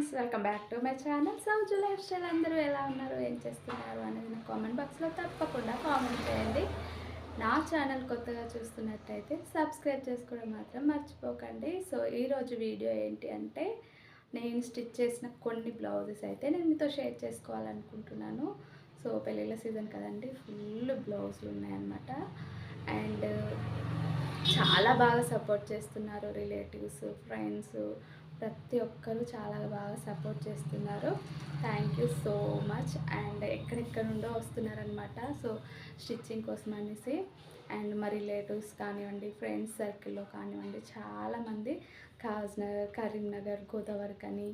Friends welcome back to my channel. Souju lifestyle అందరూ ఎలా ఉన్నారు? ఏం చేస్తున్నారు అనేది నా కామెంట్ బాక్స్లో తప్పకుండా కామెంట్ చేయండి. నా ఛానల్ కొత్తగా చూస్తున్నట్టయితే సబ్స్క్రైబ్ చేసుకోవడం మాత్రం మర్చిపోకండి. సో ఈరోజు వీడియో ఏంటి అంటే నేను స్టిచ్ చేసిన కొన్ని బ్లౌజెస్ అయితే నేను మీతో షేర్ చేసుకోవాలనుకుంటున్నాను. సో పెళ్ళిళ్ళ సీజన్ కదండి ఫుల్ బ్లౌజులు ఉన్నాయన్నమాట. అండ్ చాలా బాగా సపోర్ట్ చేస్తున్నారు రిలేటివ్స్ ఫ్రెండ్స్ ప్రతి ఒక్కరు చాలా బాగా సపోర్ట్ చేస్తున్నారు. Thank you so much and ఎక్కడెక్కడ నుండో వస్తున్నారనమాట సో స్టిచ్చింగ్ కోసం అనేసి. అండ్ మా రిలేటివ్స్ కానివ్వండి ఫ్రెండ్స్ సర్కిల్లో కానివ్వండి చాలామంది కాజ్నగర్ కరీంనగర్ గోదావరి కానీ.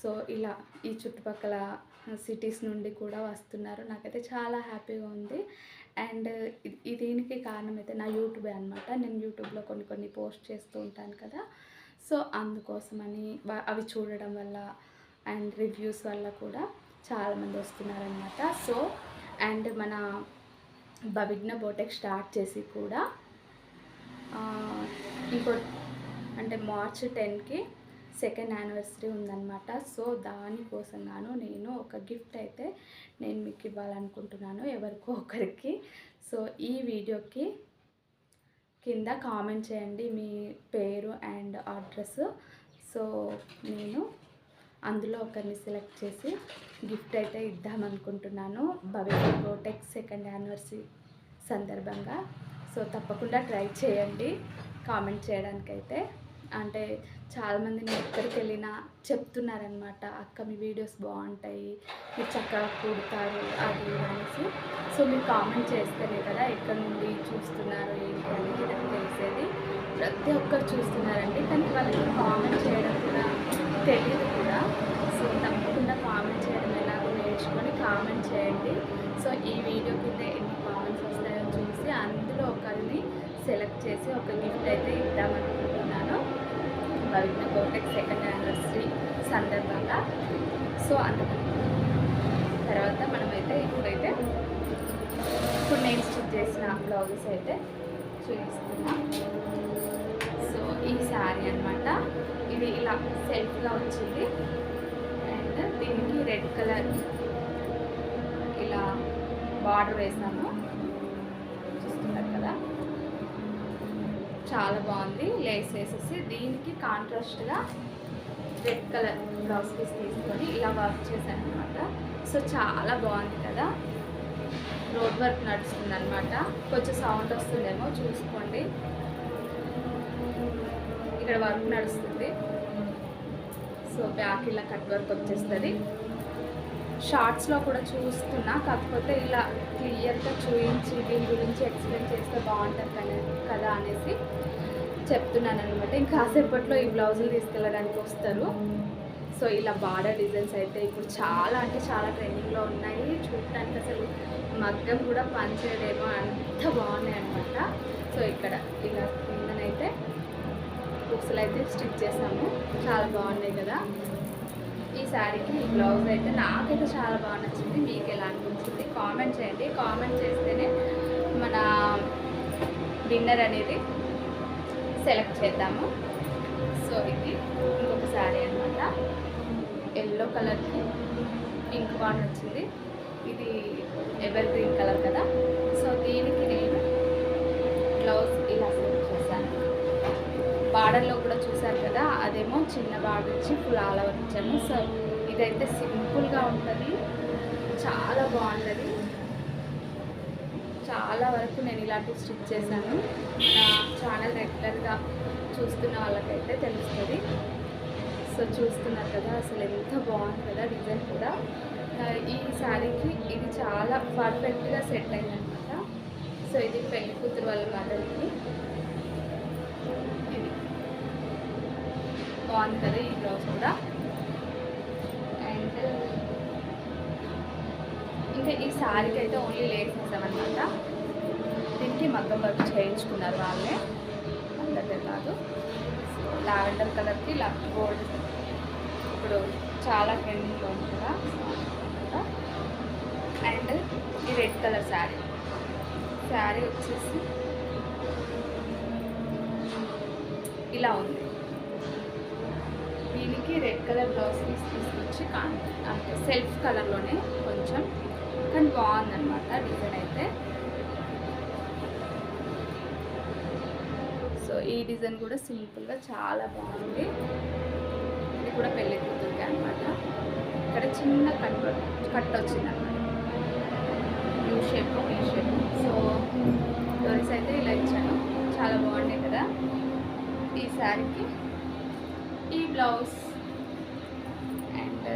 సో ఇలా ఈ చుట్టుపక్కల సిటీస్ నుండి కూడా వస్తున్నారు. నాకైతే చాలా హ్యాపీగా ఉంది. అండ్ ఇది దీనికి కారణం అయితే నా యూట్యూబే అనమాట నేను యూట్యూబ్లో కొన్ని కొన్ని పోస్ట్ చేస్తూ ఉంటాను కదా. సో అందుకోసమని అవి చూడడం వల్ల అండ్ రివ్యూస్ వల్ల కూడా చాలామంది వస్తున్నారనమాట సో అండ్ మన బవిగ్న బోటెక్ స్టార్ట్ చేసి కూడా ఇంకో అంటే మార్చ్ టెన్కి సెకండ్ యానివర్సరీ ఉందన్నమాట. సో దానికోసం గాను నేను ఒక గిఫ్ట్ అయితే నేను మీకు ఇవ్వాలనుకుంటున్నాను ఎవరికో ఒకరికి. సో ఈ వీడియోకి కింద కామెంట్ చేయండి మీ పేరు అండ్ అడ్రస్. సో నేను అందులో ఒకరిని సెలెక్ట్ చేసి గిఫ్ట్ అయితే ఇద్దామనుకుంటున్నాను భవిష్య బోటెక్ సెకండ్ యానివర్సరీ సందర్భంగా. సో తప్పకుండా ట్రై చేయండి కామెంట్ చేయడానికైతే. అంటే చాలామంది నేను ఎక్కడికి వెళ్ళినా చెప్తున్నారనమాట అక్క మీ వీడియోస్ బాగుంటాయి మీరు చక్కగా కుడతారు అది అనేసి. సో మీరు కామెంట్ చేస్తేనే కదా ఎక్కడి నుండి చూస్తున్నారు ఏంటి అనేది నాకు తెలిసేది. ప్రతి ఒక్కరు చూస్తున్నారండి కానీ వాళ్ళకి కామెంట్ చేయడం కూడా తెలియదు కూడా. సో తప్పకుండా కామెంట్ చేయడం ఎలాగో నేర్చుకొని కామెంట్ చేయండి. సో ఈ వీడియో కింద ఎన్ని కామెంట్స్ వస్తాయో చూసి అందులో ఒకరిని సెలెక్ట్ చేసి ఒక గిఫ్ట్ అయితే ఇద్దామనుకుంటున్నాను. భవిష్య కోటెక్ సెకండ్ యానివర్సరీ సందర్భంగా. సో అంత తర్వాత మనమైతే ఇప్పుడైతే ఇప్పుడు నేను స్టిచ్ చేసిన బ్లౌజెస్ అయితే చూపిస్తున్నా. సో ఈ శారీ అనమాట ఇది ఇలా సెల్ఫ్గా వచ్చింది. అండ్ దీనికి రెడ్ కలర్ ఇలా బార్డర్ వేసాము చూస్తున్నారు కదా చాలా బాగుంది. లేస్ వేసేసి దీనికి కాంట్రాస్ట్గా రెడ్ కలర్ బ్లౌజ్ పీస్ తీసుకొని ఇలా వర్క్ చేశాను అనమాట సో చాలా బాగుంది కదా. రోడ్ వర్క్ నడుస్తుంది అనమాట కొంచెం సౌండ్ వస్తుందేమో చూసుకోండి. ఇక్కడ వర్క్ నడుస్తుంది. సో బ్యాక్ ఇలా కట్ వర్క్ వచ్చేస్తుంది. షార్ట్స్లో కూడా చూస్తున్నా. కాకపోతే ఇలా క్లియర్గా చూపించి దీని గురించి ఎక్స్ప్లెయిన్ చేస్తే బాగుంటుంది కదా- కదా అనేసి చెప్తున్నాను అనమాట ఇంకా ఈ బ్లౌజులు తీసుకెళ్ళడానికి వస్తారు. సో ఇలా బార్డర్ డిజైన్స్ అయితే ఇప్పుడు చాలా అంటే చాలా ట్రెండింగ్లో ఉన్నాయి. చూడటానికి అసలు మగ్గం కూడా పనిచేయడేమో అంత బాగున్నాయి అనమాట సో ఇక్కడ ఇలా కిందనైతే బుక్స్లు అయితే స్టిచ్ చేసాము చాలా బాగున్నాయి కదా. శారీకి ఈ బ్లౌజ్ అయితే నాకైతే చాలా బాగా నచ్చింది. మీకు ఎలా అనిపించింది? కామెంట్ చేయండి. కామెంట్ చేస్తేనే మన డిన్నర్ అనేది సెలెక్ట్ చేద్దాము. సో ఇది ఇంకొక శారీ అనమాట ఎల్లో కలర్కి పింక్ బాగా వచ్చింది ఇది ఎవర్ గ్రీన్ కలర్ కదా. సో దీనికి నేను బ్లౌజ్ ఇలా సెలెక్ట్ చేశాను. బార్డర్లో కూడా చూసారు కదా అదేమో చిన్న బార్డర్ ఇచ్చి ఫుల్ ఆల్ ఓవర్ ఇచ్చాను సో ఇదైతే సింపుల్గా ఉంటుంది. చాలా బాగుంటుంది. చాలా వరకు నేను ఇలాంటి స్టిచ్ చేశాను. నా ఛానల్ రెగ్యులర్గా చూస్తున్న వాళ్ళకైతే తెలుస్తుంది. సో చూస్తున్నారు కదా అసలు ఎంత బాగుంది కదా డిజైన్ కూడా. ఈ శారీకి ఇది చాలా పర్ఫెక్ట్గా సెట్ అయిందనమాట సో ఇది పెళ్ళి కూతురు వాళ్ళ మదర్కి. ఇది బాగుంది కదా ఈ బ్లౌజ్ కూడా. అండ్ ఇంకా ఈ శారీకి అయితే ఓన్లీ లేస్ వేసామన్నమాట. దీనికి మగ్గం వర్క్ చేయించుకున్నారు వాళ్ళే. అందరిదే కాదు. లావెండర్ కలర్కి లక్ గోల్డ్. ఇప్పుడు చాలా ట్రెండింగ్లో ఉంది కదా. అండ్ ఈ రెడ్ కలర్ శారీ. శారీ వచ్చేసి ఇలా ఉంది. దీనికి రెడ్ కలర్ బ్లౌజ్ పీస్ తీసుకొచ్చి కాన్ అంటే సెల్ఫ్ కలర్లోనే కొంచెం కానీ బాగుందనమాట డిజైన్ అయితే. సో ఈ డిజైన్ కూడా సింపుల్గా చాలా బాగుంది. ఇది కూడా పెళ్ళి కూతురికి అనమాట ఇక్కడ చిన్న కట్ కట్ వచ్చిందనమాట యూ షేప్ ఈ షేప్. సో డోరీస్ అయితే ఇలా ఇచ్చాను. చాలా బాగున్నాయి కదా. ఈ శారీకి ఈ బ్లౌజ్ అండ్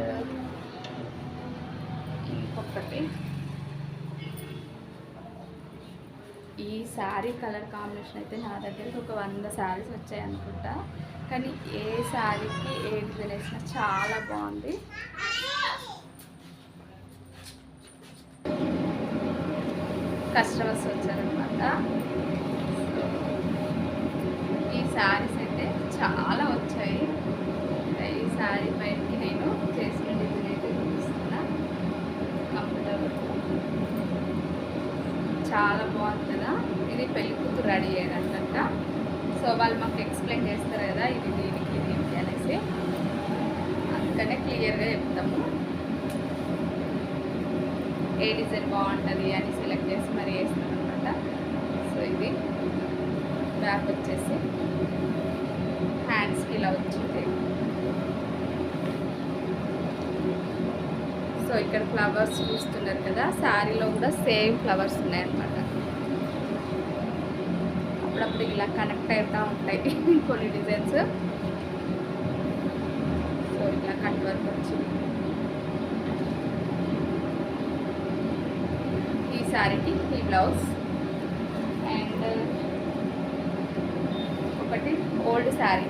ఇంకొకటి ఈ శారీ కలర్ కాంబినేషన్ అయితే నా దగ్గరికి ఒక వంద శారీస్ వచ్చాయి అనుకుంటా. కానీ ఏ శారీకి ఏ డిజైన్ వేసినా చాలా బాగుంది. కస్టమర్స్ వచ్చారనమాట శారీస్ అయితే చాలా వచ్చాయి. ఈ శారీ పైనకి నేను చేసిన డిజైన్ అయితే చూపిస్తున్నా. కంప్యూటర్ చాలా బాగుంది కదా? ఇది పెళ్ళి కూతురు రెడీ అయ్యారంట సో వాళ్ళు మాకు ఎక్స్ప్లెయిన్ చేస్తారు కదా ఇది దీనికి దీనికి అనేసి. అందుకనే క్లియర్గా చెప్తాము. ఏ డిజైన్ బాగుంటుంది అని సెలెక్ట్ చేసి మరి వేస్తాం అనమాట సో ఇది బ్యాక్ వచ్చేసి హ్యాండ్స్కి ఇలా వచ్చింది. సో ఇక్కడ ఫ్లవర్స్ చూస్తున్నారు కదా శారీలో కూడా సేమ్ ఫ్లవర్స్ ఉన్నాయన్నమాట. అప్పుడప్పుడు ఇలా కనెక్ట్ అవుతూ ఉంటాయి కొన్ని డిజైన్స్. సో ఇలా కట్ వర్క్ వచ్చింది. ఈ శారీకి ఈ బ్లౌజ్ అండ్ ఒకటి ఓల్డ్ శారీ.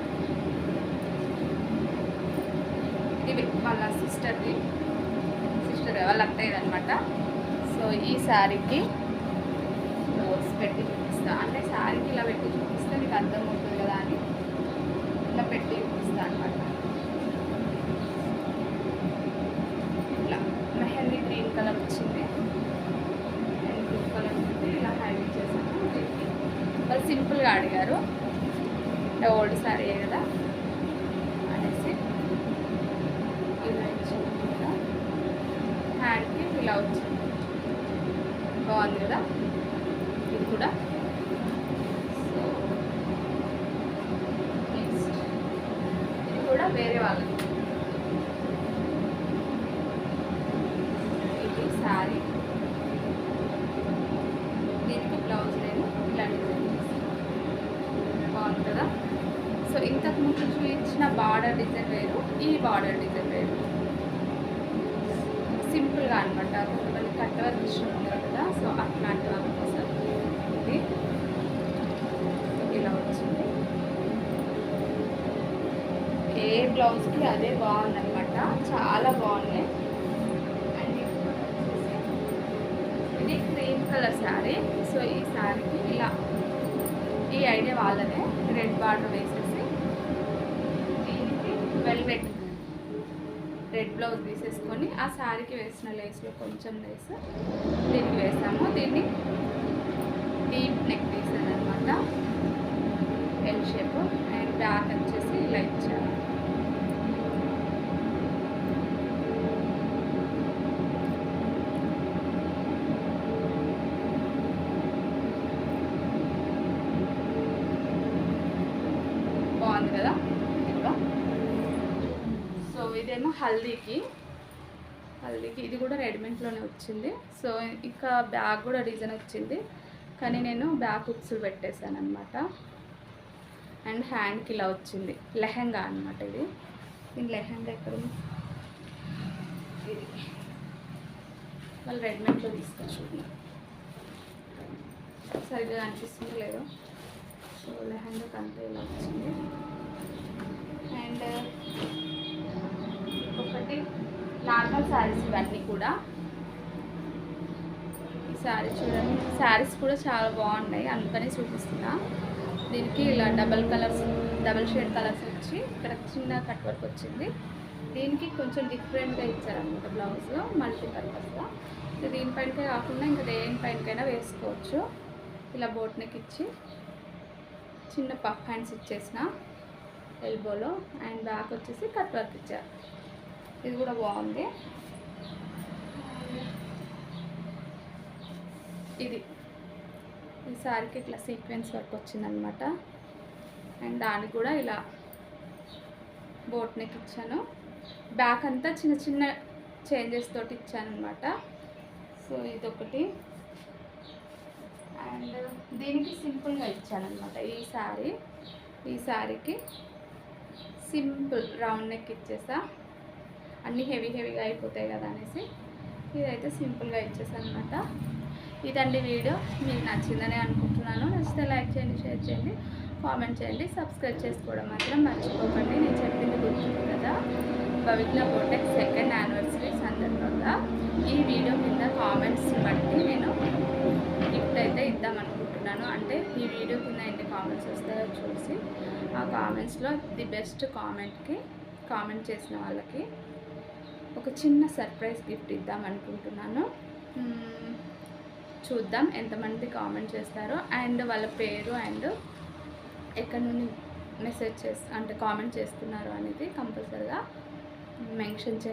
ఇది వాళ్ళ సిస్టర్ది. సిస్టర్ వాళ్ళ అత్తయ్యది అనమాట సో ఈ శారీకి బ్లౌజ్ పెట్టి చూపిస్తా. అంటే శారీకి ఇలా పెట్టి చూపిస్తే మీకు అర్థం అవుతుంది కదా అని ఇలా పెట్టి చూపిస్తా అనమాట ఇట్లా మెహందీ గ్రీన్ కలర్ వచ్చింది. అండ్ బ్లూ కలర్ ఉంది. ఇలా హైలైట్ చేశాను. వాళ్ళు సింపుల్గా అడిగారు. అంటే ఓల్డ్ శారీ కదా. అనేసి ఇలా ఇచ్చింది హ్యాండ్కి ఇలా వచ్చింది బాగుంది కదా? ఇది కూడా. సో ఇది కూడా వేరే వాళ్ళకి ఇది శారీ దీనికి బ్లౌజ్ నేను ఇలా డిజైన్ చేస్తాను బాగుంది కదా సో ఇంతకు ముందు చూపించిన బార్డర్ డిజైన్ వేరు ఈ బార్డర్ సింపుల్గా అనమాట కొంతమంది కట్ వర్క్ ఇష్టం ఉండదు కదా సో అట్లాంటి వాళ్ళ కోసం ఇది ఇలా వచ్చింది. ఏ బ్లౌజ్కి అదే బాగుందనమాట చాలా బాగున్నాయి అండ్ ఇది క్రీమ్ కలర్ శారీ సో ఈ శారీకి ఇలా ఈ ఐడియా వాళ్ళదే రెడ్ బార్డర్ వేసేసి దీనికి వెల్వెట్ రెడ్ బ్లౌజ్ తీసేసుకొని ఆ శారీకి వేసిన లేస్లో కొంచెం లేస్ దీనికి వేసాము. దీన్ని డీప్ నెక్ తీసాను అనమాట ఎల్ షేప్ అండ్ బ్యాక్ వచ్చేసి ఇలా ఇచ్చాను బాగుంది కదా ఇదిగో సో ఇదేమో హల్దీకి. హల్దీకి. ఇది కూడా రెడీమేడ్లోనే వచ్చింది. సో ఇంకా బ్యాగ్ కూడా డిజైన్ వచ్చింది. కానీ నేను బ్యాగ్ హుక్స్ పెట్టేశాను అనమాట అండ్ హ్యాండ్కి ఇలా వచ్చింది. లెహంగా అనమాట ఇది. దీని లెహంగా ఎక్కడ ఇది. వాళ్ళు రెడీమేడ్లో తీసుకొచ్చుకున్నారు సరిగ్గా అనిపిస్తుంది లేదో. సో లెహంగా అంతా ఇలా వచ్చింది అండ్ ఒకటి నార్మల్ శారీస్ ఇవన్నీ కూడా. ఈ శారీ చూడండి. శారీస్ కూడా చాలా బాగున్నాయి. అందుకని చూపిస్తున్నా. దీనికి ఇలా double colours double shade colours వచ్చి ఇక్కడ చిన్న కట్ వర్క్ వచ్చింది. దీనికి కొంచెం డిఫరెంట్గా ఇచ్చారనమాట బ్లౌజ్ మల్టీపర్పస్గా దీనిపైనకే కాకుండా ఇంకా దేనిపైనకైనా వేసుకోవచ్చు. ఇలా బోట్నెక్ ఇచ్చి చిన్న పఫ్ హ్యాండ్స్ ఇచ్చేసిన ఎల్బోలో అండ్ బ్యాక్ వచ్చేసి కట్ వర్క్ ఇచ్చారు. ఇది కూడా బాగుంది. ఇది. ఈ సారీకి ఇట్లా సీక్వెన్స్ వర్క్ వచ్చిందనమాట అండ్ దానికి కూడా ఇలా బోట్ నెక్ ఇచ్చాను. బ్యాక్ అంతా చిన్న చిన్న చేంజెస్ తోటి ఇచ్చాను అనమాట సో ఇదొకటి. అండ్ దీనికి సింపుల్గా ఇచ్చానమాట ఈ శారీ ఈ శారీకి సింపుల్ రౌండ్ నెక్ ఇచ్చేసా. అన్నీ హెవీ హెవీగా అయిపోతాయి కదా అనేసి ఇదైతే సింపుల్గా ఇచ్చేసాను అనమాట ఇదండి వీడియో. మీకు నచ్చిందని అనుకుంటున్నాను. నచ్చితే లైక్ చేయండి షేర్ చేయండి కామెంట్ చేయండి. సబ్స్క్రైబ్ చేసుకోవడం మాత్రం మర్చిపోకండి. నేను చెప్పింది గుర్తుంది కదా. పవిత్ర బోటెక్ సెకండ్ యానివర్సరీ సందర్భంగా ఈ వీడియో కింద కామెంట్స్ బట్టి నేను గిఫ్ట్ అయితే ఇద్దాం అనుకుంటున్నాను. అంటే ఈ వీడియో కింద ఎన్ని కామెంట్స్ వస్తాయో చూసి ఆ కామెంట్స్లో ది బెస్ట్ కామెంట్కి కామెంట్ చేసిన వాళ్ళకి ఒక చిన్న సర్ప్రైజ్ గిఫ్ట్ ఇద్దాం అనుకుంటున్నాను. చూద్దాం ఎంతమంది కామెంట్ చేస్తారో. అండ్ వాళ్ళ పేరు అండ్ ఎక్కడి నుండి మెసేజ్ చేస్ అంటే కామెంట్ చేస్తున్నారు అనేది కంపల్సరిగా మెన్షన్ చే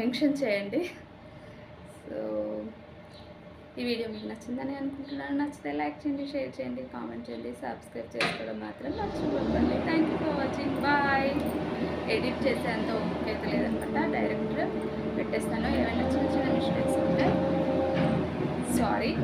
మెన్షన్ చేయండి. సో ఈ వీడియో మీకు నచ్చిందని అనుకుంటున్నాను. నచ్చితే లైక్ చేయండి షేర్ చేయండి కామెంట్ చేయండి సబ్స్క్రైబ్ చేసుకోవడం మాత్రం మర్చిపోకండి. Thank you for watching bye edit చేసేంత ఓపిక అయితే లేదనమాట. డైరెక్ట్ పెట్టేస్తాను. ఏమైనా చిన్న చిన్న మిస్టేక్స్ ఉంటే. సారీ.